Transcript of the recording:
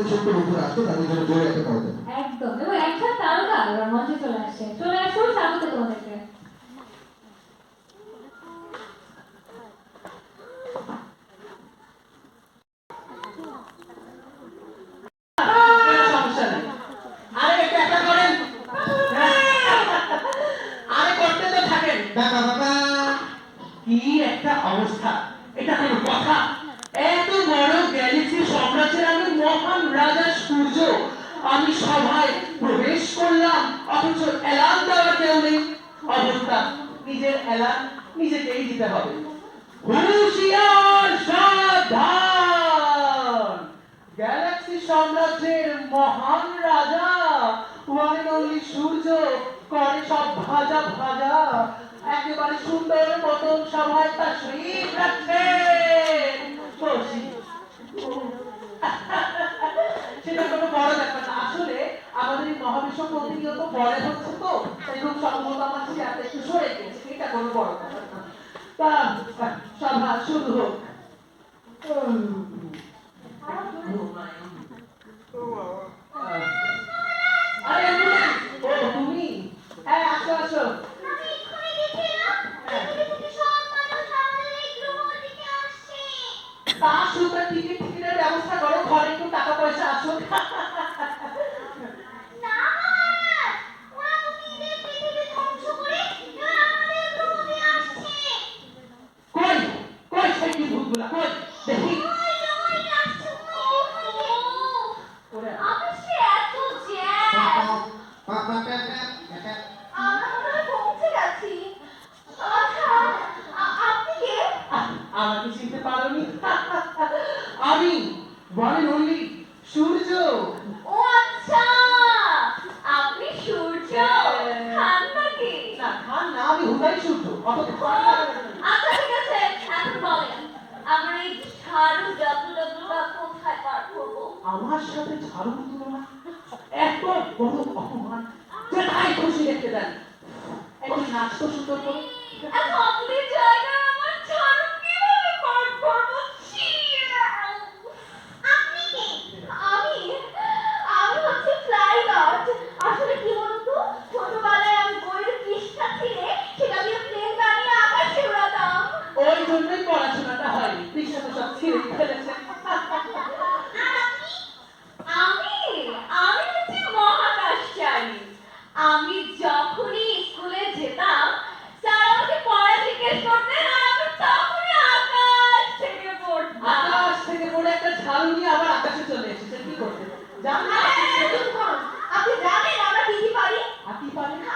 আমাদের ছোট্ট বন্ধুরা আসছে তাদের জন্য জোরে একটা করে দেন একদম এবং একজন তারকা মঞ্চে চলে আসছে চলে আসুন স্বাগত তোমাদেরকে কোনো সমস্যা নেই। আরে একটু একটা করেন। আরে করতে তো থাকেন। বাবা বাবা কি একটা অবস্থা এটা কোনো কথা আমি সভায় প্রবেশ করলাম, অথচ এলান দেওয়ার কেউ নেই। অবস্থা, নিজের এলান নিজেকেই দিতে হবে। হুঁশিয়ার সাবধান গ্যালাক্সি সাম্রাজ্যের মহান রাজা ওয়ান সূর্য, করে সব ভাজা ভাজা, একেবারে সুন্দর মতন সভায় তার শরীর রাখছে বসি। সেটা কোনো বড় ব্যাপার না আসলে আমাদের এই মহাবিশ্ব প্রতিনিয়ত বড় হচ্ছে তো খুব সম্ভবত আমার চেয়ারটা একটু সরে গেছে এটা কোনো বড় কথা না। তা সভা শুরু হোক। উম, আরে আমাকে চিনতে পারোনি? আমি বলেন অনলি সূর্য। ও আচ্ছা আপনি সূর্য খান নাকি? না খান না আমি হুদাই সূর্য অত আচ্ছা ঠিক আছে এখন বলেন আমরা এই ঝাড়ু ডাব্লু ডাব্লুটা কোথায় পার করব? আমার সাথে ঝাড়ু তুলনা? এত বড় অপমান। যে তাই খুশি দেখতে দেন একটু নাচ তো সুন্দর করে এত আপনি জায়গায় আমার ঝাড়ু কীভাবে পার করব ছি! আপনি কে আমি আমি হচ্ছে ফ্লাই গার্ড আসলে কি বলতো ছোটবেলায় আমি বইয়ের পৃষ্ঠা ছিলে সেটা দিয়ে প্লেন বানিয়ে আকাশে উড়াতাম ওই জন্যই পড়াশোনাটা হয়নি পৃষ্ঠা তো সব ছিঁড়ে ফেলেছে আমি আমি হচ্ছে মহাকাশচারী আমি যখনই স্কুলে যেতাম স্যার আমাকে পড়া জিজ্ঞেস করতেন আর আমি তখনই আকাশ থেকে পড়তাম আকাশ থেকে ঝাড়ু নিয়ে আবার আকাশে চলে এসেছে কি করতে জানেন? আপনি জানেন আমরা কি কি পারি? পারে আমি